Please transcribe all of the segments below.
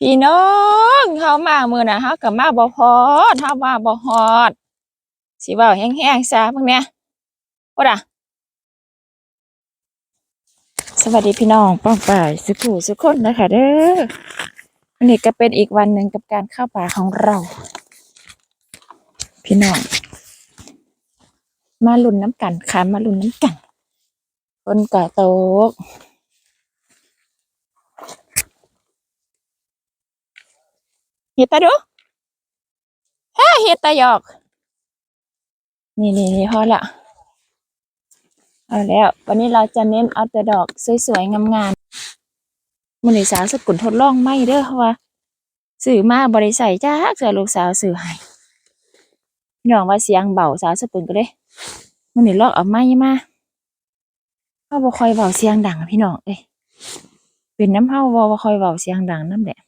พี่น้องเฮามามือน่ะเฮาก็มาบ่ฮอดเฮามาบ่ฮอดสิเว้าแห้งๆซะพวกเนี้ยโอดอะสวัสดีพี่น้องป้องป่ายสุขุสุขคนนะคะเด้อวันนี้ก็เป็นอีกวันหนึ่งกับการเข้าป่าของเรา พี่น้อง มาลุ้นน้ำกันค่ะมาลุ้นน้ำกันคนกะโตก เฮ็ดตาดูฮ่าเฮ็ดตาหยอก นี่นี่นี่พอละเอาแล้ว วันนี้เราจะเน้นเอาแต่ดอกสวยๆงามๆมือนี้สาวสกุลทดลองไม่เด้อเพราะว่าซื้อมาบ่ได้ใส่จ้าเสือลูกสาวซื้อให้พี่น้องว่าเสียงเบาสาวสกุลก็เลยมือนี้ลอกเอาไม้มาเฮาบ่คอยเว้าเสียงดังพี่น้องเอ้ยเป็นน้ำเฮาบ่บ่คอยเว้าเสียงดังน้ำแหละ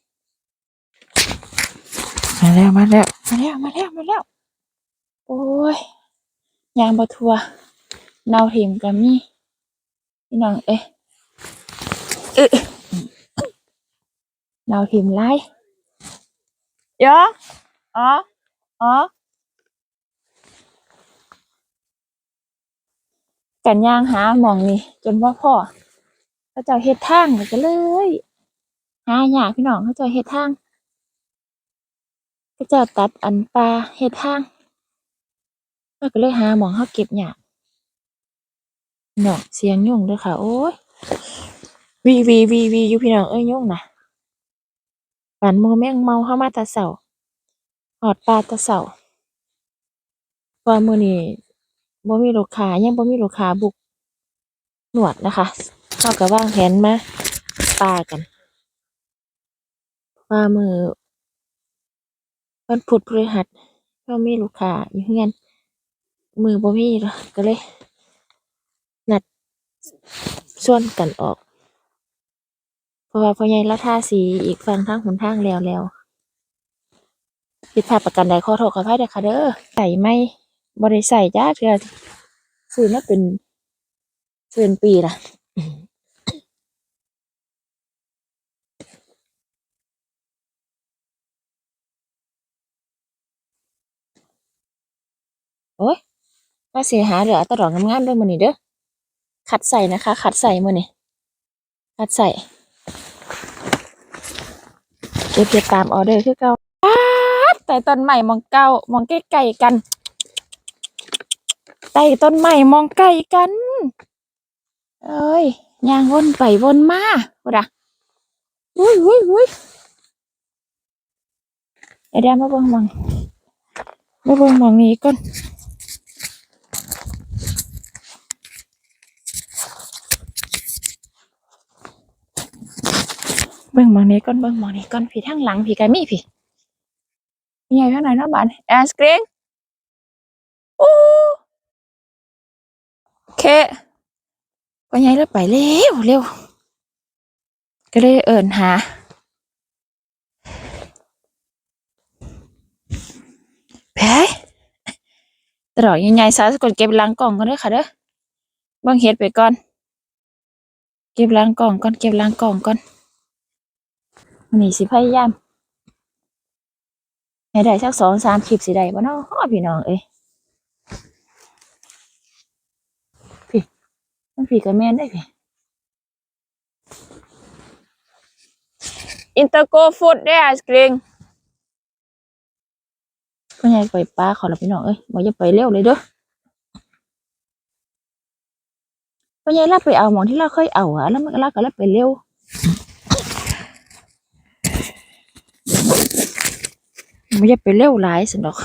มาแล้วมาแล้วมาแล้วมาแล้วมาแล้วโอ้ยยางบะทัวเนาถิ่มกับมี่พี่น้องเอ้ยเอ๊ะเนาถิ่มไล่ยออ๋ออ๋อกันย่างหาหมองนี่จนว่าพ่อเขาเจ้าเฮ็ดทางก็เลยหาหยากพี่น้องเขาเจ้าเฮ็ดทาง ก็จะตัดอันปลาเฮ็ดทางเราก็เลยหาหมองเฮาเก็บหยากเนาะเสียงยุ่งเด้อค่ะ โอ้ยวีวีวีวีอยู่พี่น้องเอ้ยยุ่งนะปันมือแม่งเมาเข้ามาตะเสาหอดปลาตะเสาว่ามื้อนี้บ่มีลูกค้ายังบ่มีลูกค้าบุกหนวดนะคะเฮาก็วางแผนมาปลากันว่ามือ วันพุธพฤหัสก็มีลูกค้าอยู่เฮือน มือบ่มีเนาะก็เลยนัดส่วนกันออก เพราะว่าพ่อใหญ่ละทาสีอีกฝั่งทางหนทางแล้วแล้วผิดพลาดประกันใดขอโทษขออภัยด้วยค่ะเด้อใส่ไม่บ่ได้ใส่จ้าเทื่อซื้อมาเป็นซื้อเป็นปีละ โอ้ยว่าสิหาเหลือตดอกงามๆด้วยมือนี้เด้อขัดใส่นะคะ ขัดใส่มือนี้ขัดใส่เก็บเก็บตามออเดอร์คือเก่าแต่ต้นใหม่มองเก่ามองใกล้ๆกันใต้ต้นใหม่มองใกล้กัน เอ้ยยางวนไปวนมาพูดอะอุ้ยอุ้ยอุ้ยเดี๋ยวเดี๋ยวมาเบิ่งมองมาเบิ่งมองนี้ก่อน บิ่งมองนี้ก่อนเบิ่งมองนี้ก่อนพี่ทางหลังพี่กายมีพี่มีไงข้างในเนาะบ้านแอสกรีนอู้โอเคก็ยัยแล้วไปเร็วเร็วก็เลยเอินหาแพ้ตลอดยังไงสาวสกดเก็บหลังกล่องก่อนด้อค่ะเด้อบิ่งเฮ็ดไปก่อน เก็บหลังกล่องก่อนเก็บหลังกล่องก่อน นนี้สิพยายามให้ได้สักสองสามคลิปสิได้บ่เนาะพี่น้องเอ้ยพี่มันพี่ก็แม่นได้พี่อินเตอร์โกฟูดได้ไอศกรีมก็ยังไปป้าขอละพี่น้องเอ้ยบ่อย่าไปเร็วเลยเด้อก็ยังรับไปเอาหมองที่เราเคยเอาอะแล้วมันก็ลากก็รับไปเร็ว ไม่จะไปเร็วหลายสินดอก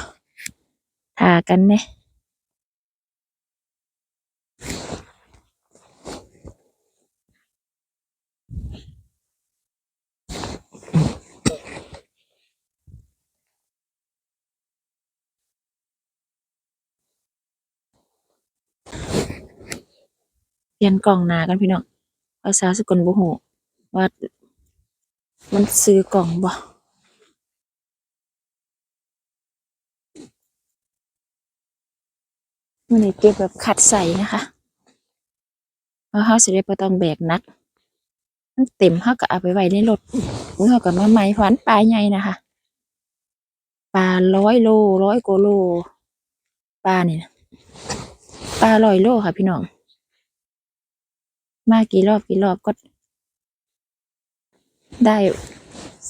ทากันเนี่ยเปลี่ยนกล่องหนากันพี่น้องภาษาสกลบุหูว่า มันซื้อกล่องบ่ มันนี้เก็บแบบขัดใส่นะคะเพราะเขาสิได้บ่ต้องแบกนักมันเต็มเขาก็เอาไปไว้ในรถเขาก็มาใหม่พันปลาใหญ่นะคะปลาร้อยโลร้อยกโลปลาเนี่ยปลาร้อยโลค่ะพี่น้อง มากี่รอบกี่รอบก็ ได้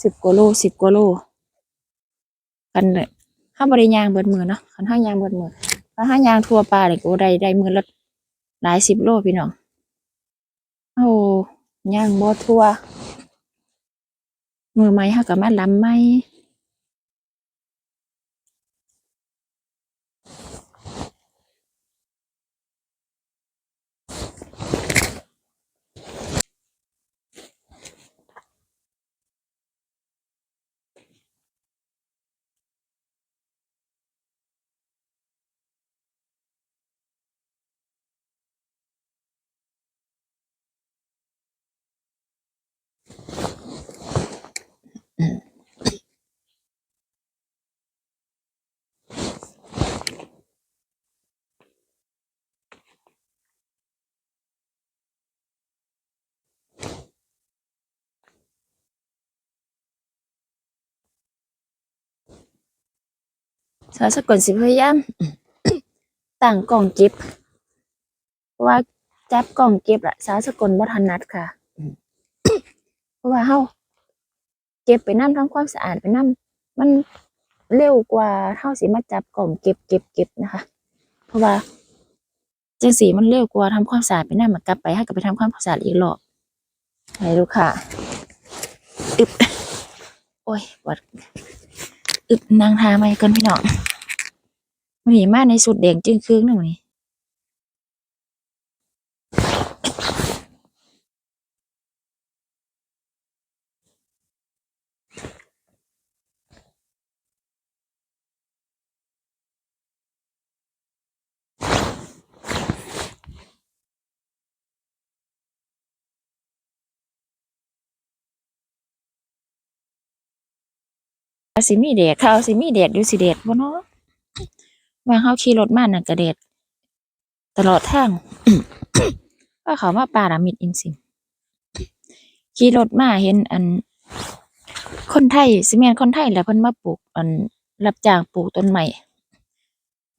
สิบกว่าโลสิบกว่าโลกันเลยห้าบริยางเบิดมือเนาะคันห้ายางเบิดมือ ถ้าห้ายางทั่วปลาเลยก็ได้ได้มือละหลายสิบโลพี่น้องโอ้ยางบ่ทั่วมือไม้ห้กับมาลำไม้ สาวสกลสิพยายามตั้งกล่องเก็บเพราะว่าจับกล่องเก็บละสาวสกลบ่ถนัดค่ะเพราะว่าเฮาเก็บไปน้ำทำความสะอาดไปน้ำมันเร็วกว่าเฮาสิมาจับกล่องเก็บเก็บเก็บนะคะ เพราะว่าจังสีมันเร็วกว่าทำความสะอาดไปน้ำมากลับไปให้กลับไปทำความสะอาดอีกรอบให้ลูกค่ะอึบโอ้ยปวด อึบนางทาไม่กันพี่น้องวันนี้มาในสุดแดงจึงครึ่งหนึ่งนี่ สิมีแดดเขาวสิมีแดดอยู่สิแดดบ่เนาะว่าเฮาขี่รถมาน่ะก็แดดตลอดทางว่าเขามาป่าละมิดอินสิขี่รถมาเห็นอัน คนไทยสิแม่นคนไทยแหละเพิ่นมาปลูก อันรับจ้างปลูกต้นไม้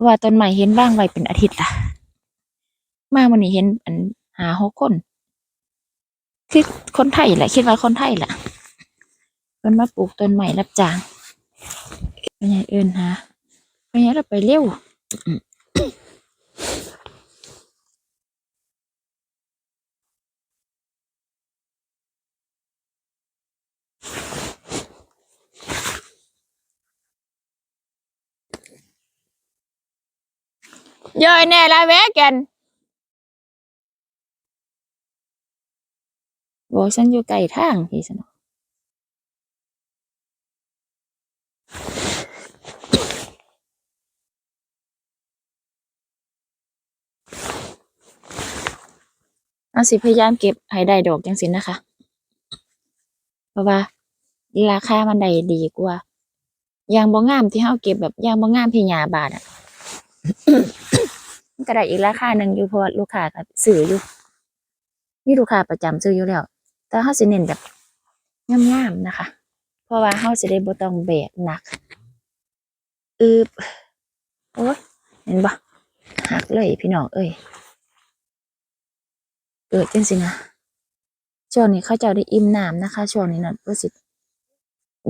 ว่าต้นไม้เห็นว่างไว้เป็นอาทิตย์ละมามื้อนี้เห็นอันหาหกคน คือคนไทยแหละคิดว่าคนไทยแหละเพิ่นมาปลูกต้นไม้รับจ้าง เป็นไงเอินฮะเป็นไงเราไปเร็วย่อยแน่ละแวะกันบอกฉันอยู่ไกลทางพี่สนอ เอาสิพยายามเก็บให้ได้ดอกจังสินะคะ เพราะว่า ราคามันได้ดีกว่า ยางบ่งามที่เฮาเก็บแบบยางบ่งามที่หญ้าบาดอะก็ได้อีกราคาหนึ่งอยู่เพราะว่าลูกค้าก็ซื้ออยู่มีลูกค้าประจำซื้ออยู่แล้ว แต่เฮาสิเน้นแบบงามๆนะคะ เพราะว่าเฮาสิได้บ่ต้องแบกหนักอึบโอ้ยเห็นบ่หักเลยพี่น้องเอ้ย เกิดจังสินะช่วงนี้เขาเจ้าได้อิ่มน้ำนะคะช่วงนี้นั่นก็สิ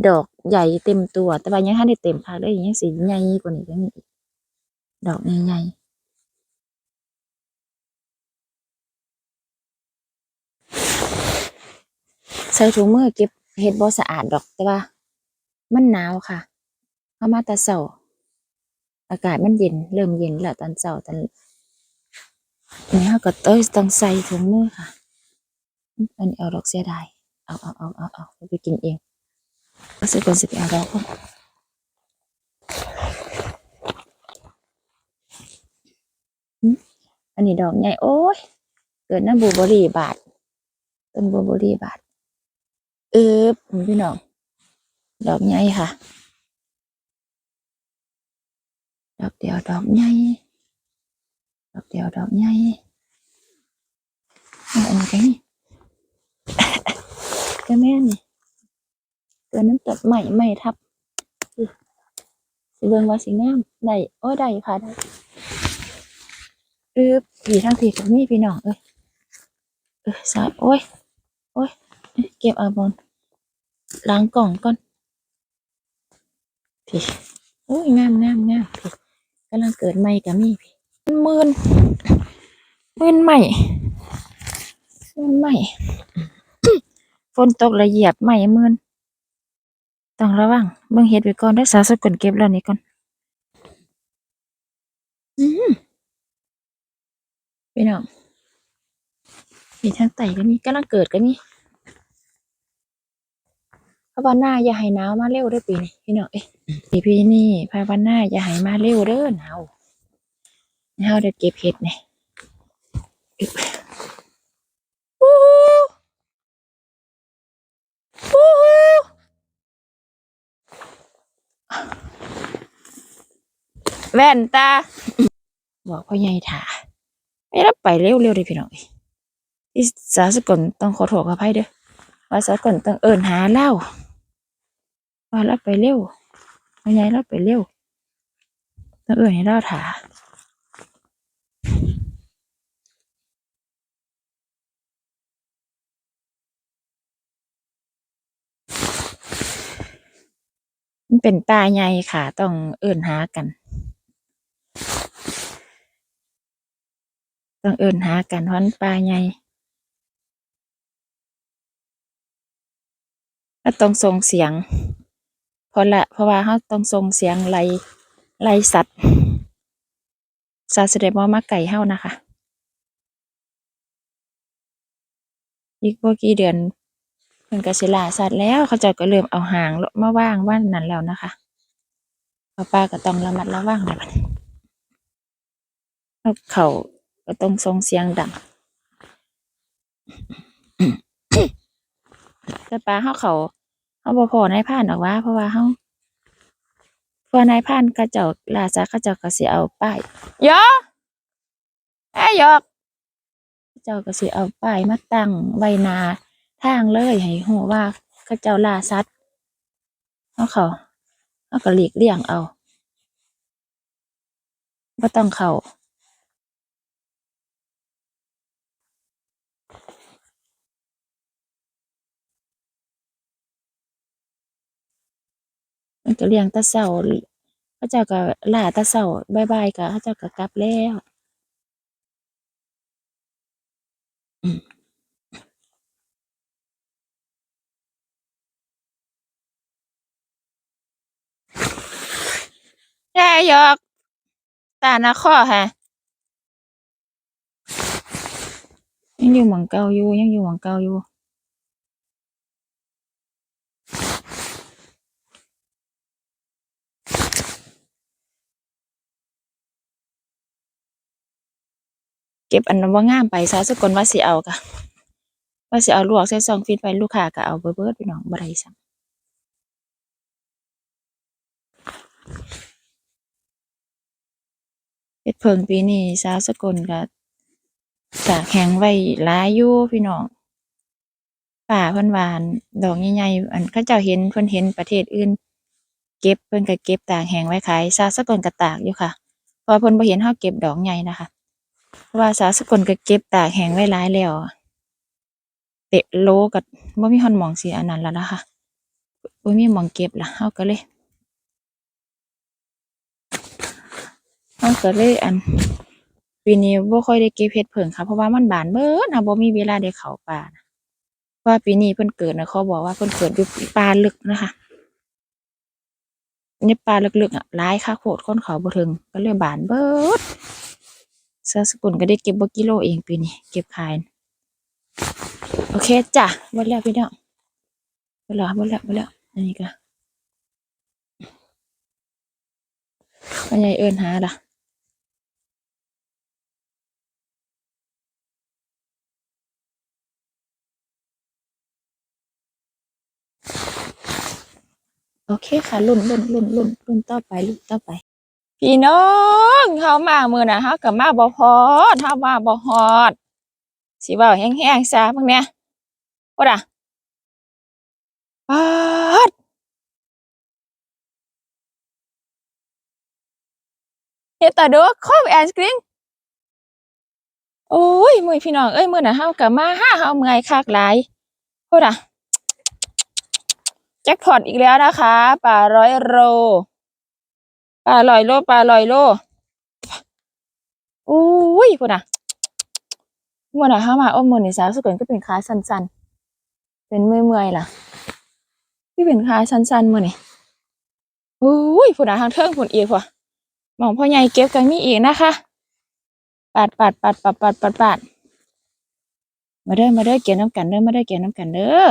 ดอกใหญ่เต็มตัว แต่ว่ายังทันได้เต็มค่ะเลยยังสีใหญ่กว่านี้ก็มีอีกดอกใหญ่ใส่ถุงมือเก็บเฮ็ดบ่สะอาดดอกแต่ว่า มันหนาวค่ะเข้ามาแต่เช้าอากาศมันเย็น เริ่มเย็นแล้วตอนเช้าตอน นี้เราก็เต้ยต้องใส่ถุงมือค่ะ อันนี้เอาดอกเสียดายเอาเอาเอาเอาเอาไปกินเองก็สิคนสิไปเอาดอกก่อนอันนี้ดอกใหญ่โอ้ย เกิดน้ำบูบอรีบาทต้นบูบอรีบาทเออพี่น้องดอกใหญ่ค่ะ ดอกเดียวดอกใหญ่ ดอกเดียวดอกใหญ่อันนี้ก็นี่ก็แม่นี่ตัวนั้นตัดใหม่ใหม่ทับสิสิเบิ่งว่าสิงามได้โอ้ได้ค่ะได้อึบผีทางผีกับนี่พี่น้องเอ้ยเออสาโอ้ยโอ้ยเก็บเอาบอลล้างกล่องก่อนพี่โอ้ยงามงามงามพี่กำลังเกิดใหม่กับมี่พี่ห มื่นหมื่นใหม่หมื่นใหม่ฝนตกละเหยียบใหม่หมื่นต้องระวังเบิ่งเฮ็ดไว้ก่อนรักษาสกุลเก็บแล้วนี่ก่อนอืมพี่น้องมีทางไต่ก็มีกำลังเกิดก็มีพระวันหน้าอย่าให้หนาวมาเร็วเด้อปีนี้พี่น้องเอ้ยปีพี่นี่พระวันหน้าอย่าให้มาเร็วเด้อหนาว เฮาได้เก็บเห็ดนี่อึ๊บอู้หูอู้หูแว่นตา บอกพ่อใหญ่ถาไม่รับไปเร็วเร็วเลยพี่น้องเอ้ยที่สาสกลต้องขอโทษขออภัยเด้อว่าสาสกลต้องเอิ้นหาเล่าว่ารับไปเร็วพ่อใหญ่รับไปเร็วต้องเอิ้นให้เล่าถา มันเป็นป่าใหญ่ค่ะ ต้องเอิ้นหากัน ต้องเอิ้นหากันเพราะมันป่าใหญ่ก็ต้องส่งเสียงเพราะละเพราะว่าเขาต้องส่งเสียงไล่ไล่สัตว์สัตว์แสดงว่ามาไก่เฮานะคะ อีกบ่กี่เดือน พิ่นก็สิล่าสัตว์แล้วเขาเจ้าก็เริ่มเอาหางมาว่างว่านนั้นแล้วนะคะป้าป้าก็ต้องระมัดระวังเลยบัดนี้นกเขาก็ต้องส่งเสียงดังแต่ปลาเฮาเขาเฮาบ่พอนายพรานดอกว่า เพราะว่าเฮาเพราะนายพรานเขาเจ้าล่าสัตว์เขาเจ้าก็สิเอาป้ายยอไอ้ยอกเขาเจ้าก็สิเอาป้ายมาตั้งไว้หน้า ทางเลยให้ฮู้ว่าเขาเจ้าล่าสัตว์เฮาเขาเฮาก็หลีกเลี่ยงเอาบ่าต้องเข้ามันก็เลี้ยงต่เช้าเขาเจ้าก็ล่าต่เช้าบ่ายก็เขาเจ้าก็กลับแล้ว แย่ยอกตาหน้าข้อฮะยังอยู่หมองเก่าอยู่ยังอยู่หมองเก่าอยู่เก็บอันนั้นบ่งามไปซะสกลว่าสิเอากะว่าสิเอาลวกใส่ซองฟิตไว้ลูกค้าก็เอาเบิดเบิดพี่น้องบ่ได้สั่ง เฮ็ดเพิงปีนี้สาวสกลก็ตากแห้งไว้หลายอยู่พี่น้องป่าเพิ่นว่าอั่นดอกใหญ่ๆอันเขาเจ้าเห็นเพิ่นเห็นประเทศอื่น เก็บเพิ่นก็เก็บตากแห้งไว้ขายสาวสกลก็ตากอยู่ค่ะเพราะเพิ่นบ่เห็นเฮาเก็บดอกใหญ่นะคะเพราะว่าสาวสกลก็เก็บตากแห้งไว้หลายแล้วเตะโลก็บ่มีฮอดหม้องสิอันนั้นแล้วนะคะบ่มีหม้องเก็บล่ะเฮาก็เลย เฮาก็เลยอันปีนี้บ่ค่อยได้เก็บเฮ็ดเพิงค่ะ เพราะว่ามันบานเบิดนะบ่มีเวลาได้เข้าป่าเพราะว่าปีนี้เพิ่นเกิดนะเขาบอกว่าเพิ่นเกิดอยู่ป่าลึกนะคะในป่าลึกๆอะหลายคักโพดคนเขาบ่ถึง ก็เลยบานเบิดสาวสกุลก็ได้เก็บบ่กิโลเองปีนี้ เก็บขาย โอเคจ้ะเบิดแล้วพี่น้องเบิดแล้วเบิดแล้วเบิดแล้วอันนี้ก็อันใหญ่เอินหาล่ะ โอเคค่ะรุ่นรุ่นรุ่นรุ่นรุ่นต่อไปรุ่นต่อไป พี่น้องเฮามามื้อน่ะเฮาก็มาบ่พอดเฮามาบ่ฮอดสิเว้าแห้งๆซะเบิ่งแหน่โอ้ด่ะปาดเฮ็ดตาดอกครอบแอนสกริงโอ้ยมือพี่น้องเอ้ยมื้อน่ะเฮาก็มาหาเฮาเมื่อยคักหลายพูดอะ แจ็คพอตอีกแล้วนะคะ ปลาร้อยโลปลาลอยโลปลาลอยโลโอ้ยพูดอะมื้อน่ะเฮามาอ้มื้อนี่สาวสุกนก็เป็นขาสั้นๆ เป็นเมื่อยๆล่ะที่เป็นขาสั้นๆมือนี่โอ้ยพูดอะทางเทิงพุ่นอีกว่ะมองพ่อใหญ่เก็บกันมีอีกนะคะปาดปาดปาดปาดปาดปาดปาดมาเด้อมาเด้อเกี่ยวน้ำกันเด้อมาเด้อเกี่ยวน้ำกันเด้อ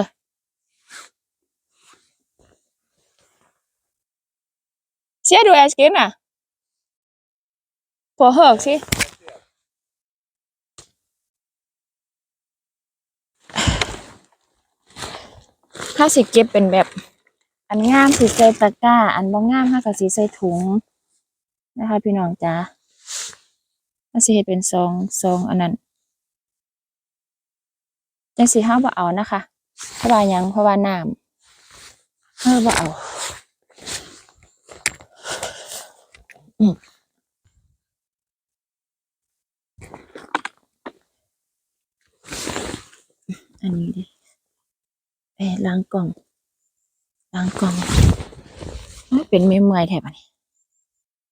เสียดูแอสกินอะพอเหิกสิถ้าสิเก็บเป็นแบบอันงามสิใส่ตะกร้า อันบ่งามถ้าก็สิใส่ถุงนะคะพี่น้องจ้ามันสิเฮ็ดเป็นซองซองอันนั้นจังสิห้าบ่เอานะคะเพราะว่ายังเพราะว่าน้ำเฮาบ่เอา อันนี้ดิไปล้างกล่องล้างกล่อง เป็นเมื่อยแถบอันนี้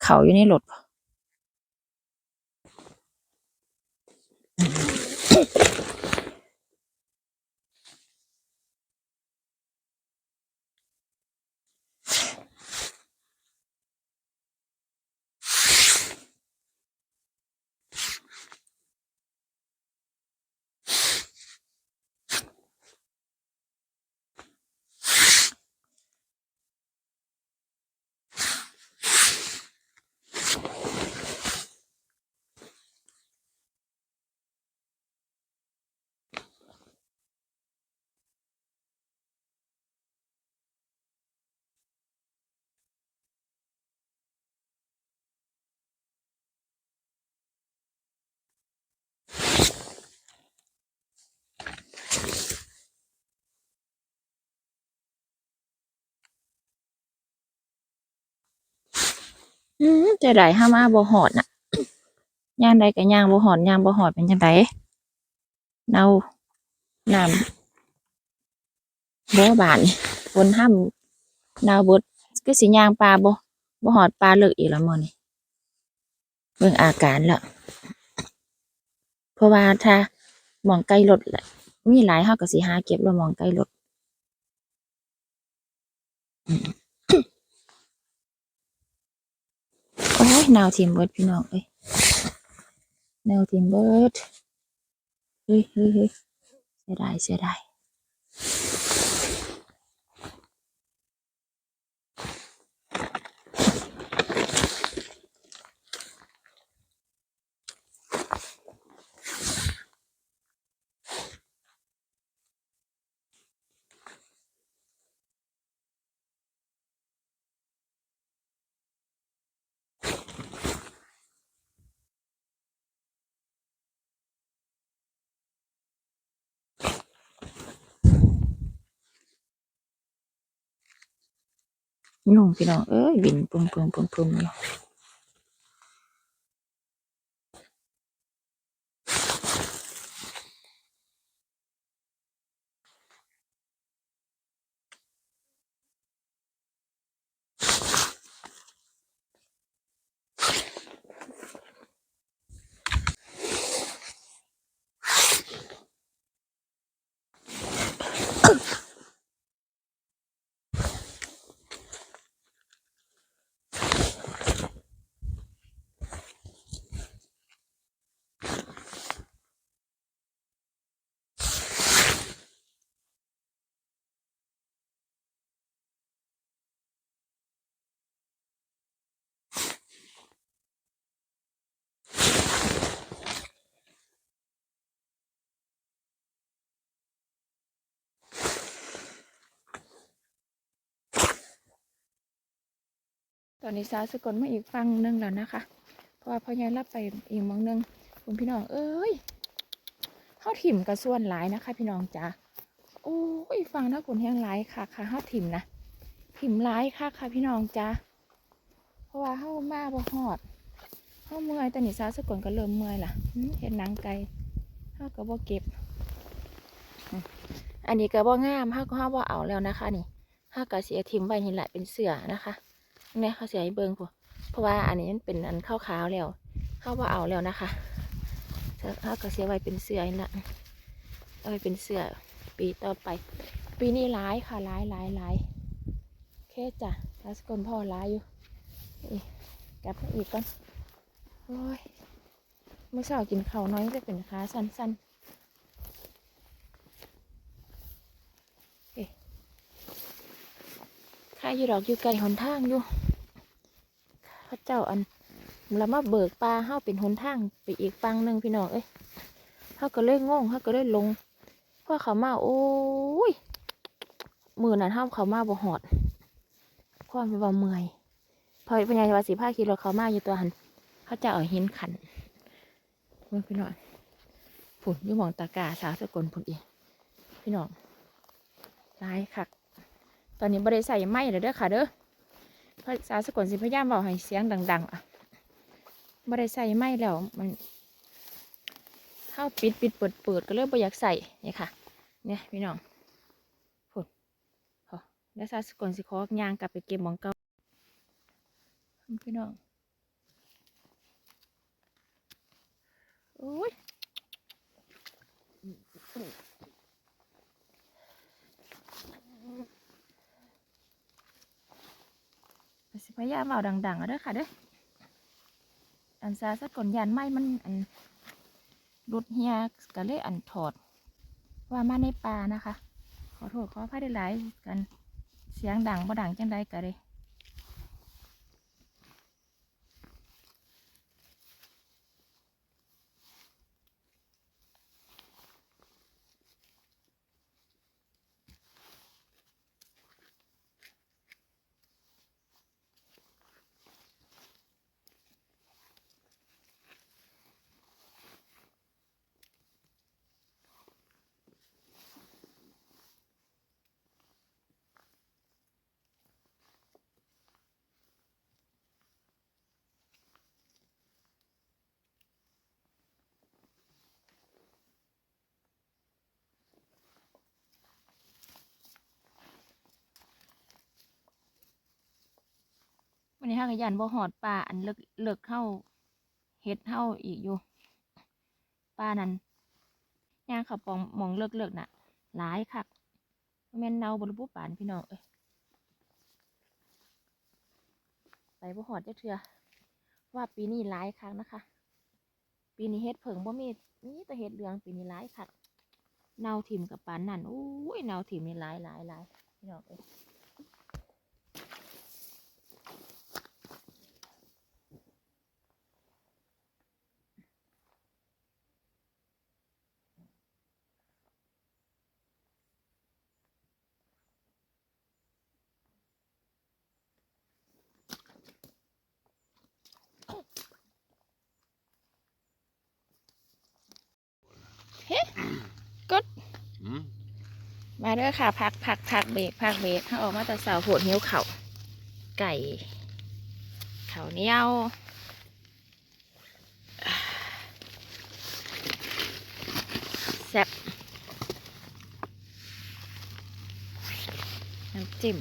เขาอยู่ในรถบ่ อืมจะได้ห้ามาบ่หอดน่ะย่างใดก็ย่างบ่หอดย่างบ่หอดเป็นจังไดเน่าน้ำบ่บานฝนห้ำนาวบดคือสิย่างปลาบ่บ่หอดปลาเลิกอีกแล้วมื้อนี้เบิ่งอาการแล้วเพราะว่าถ้าหมองใกล้รถแหละมีหลายเฮาก็สิหาเก็บแล้วหมองใกล้รถอืมโอ้ยหนาวทีมเบิร์ดพี่น้องเอ้ยหนาวทีมเบิร์ดเฮ้ยเฮ้ยเฮ้ยเสียดายเสียดาย นุ่งพี่น้องเอ้ยบินปุ่มปุ่มปุ่มปุ่มอยู่ ตอนนี้สาวสกลมาอีกฟังหนึงแล้วนะคะ เพราะว่าพ่อใหญ่รับไปอีกมองหนึงคุณพี่น้องเอ้ยเข้าถิ่มกระส่วนหลายนะคะ พี่น้องจ้าโอ้ยฟังถ้าผลแห้งหลายค่ะค่ะห้าถิ่มนะถิ่มหลายค่ะค่ะพี่น้องจ้าเพราะว่าเฮามาบ่ฮอดเฮาเมื่อยต่นี่ซาสกลก็เริ่มเมื่อยล่ะเห็นหนังไก่เฮาก็บ่เก็บ อันนี้ก็บ่งามเฮาก็เฮาบ่เอาแล้วนะคะ นี่เฮาก็สิเอาถิ่มไว้นี่แหละเป็นเสือนะคะ เนี่ยเขาเสิให้เบิงพุ่เพราะว่าอันนี้มันเป็นอันข้าวๆแล้วเฮาบ่เอาแล้วนะคะเฮาก็สิเอาไว้เป็นเสื้อนี่ะเอาไว้เป็นเสื้อปีต่อไป ปีนี้ร้ายค่ะร้ายร้ายร้ายเคจ้ะลาสกลพ่อร้ายอยู่อีกกลับมาอีกก่อนโอ้ยเมื่อเช้ากินข้าวน้อยจะเป็นขาสั้นสั้นๆเอ๊ะ ข้าอยู่ดอกอยู่ไกลหนทางอยู่เข้าเจ้าอันแล้วมาเบิกปลาเฮ้าเป็นหนทางไปอีกฟังหนึ่งพี่น้องเอ้ยเฮาก็เลยงงเฮาก็เลยลงพอเขามาโอ้ยมือนั้นห้ามเขามาบ่หอดความเป็นว่าเมื่อยพอเป็นไงว่าสิผ้าคิโลเขามาอยู่ตัวหันเขาจะเอาหินขันมพี่น้องผุนยู่หมองตากาสาวสกลผุนอีกพี่น้องร้ายคัก ตอนนี้บริใส่ไม้เลยเด้อค่ะเด้อเพราะสาวสกลสิพยายามบอกให้เสียงดัง ๆ อะบริใส่ไม้แล้วมันเข้าปิดปิดเปิดเปิดก็เริ่มประอยากใส่เนี่ยค่ะ เนี่ยพี่น้องผุดพอแล้วซาสกลสิคอยางกลับไปเก็บหมองเก่าพี่น้องโอ้ย พยายามเอาดังๆเอาด้อค่ะเด้ออันซาสักก่อนยานไม้มันอันรุดเฮียก็เลยอันถอด ว่ามาในป่านะคะ ขอโทษขออภัยได้หลายกันเสียงดังบ่ดังจังใดก็เลย ห้ากยันบ่หอดป่าอันเลิกเลิกเข้าเฮ็ดเข้าอีกอยู่ป่านั้นย่างเขาปองมองเลิกเลิกน่ะ หลายคักแม่นเนาบริบุป่านพี่น้องเอ้ยไปบ่หอดจะเถื่อว่าปีนี้หลายครั้งนะคะ ปีนี้เฮ็ดเผิงบ่มีนี่แต่เฮ็ดเหลืองปีนี้หลายคักเนาถิ่มกับปานนั่นอู้ยเนาถิ่มนี่หลายหลายหลายพี่น้องเอ้ย มาเด้อค่ะ พักพักพักเบรกพักเบรกถ้าออกมาแต่เสาโหดหิ้วเขา่าไก่เข่าเนี้ยวแซ่บน้ำจิ้ม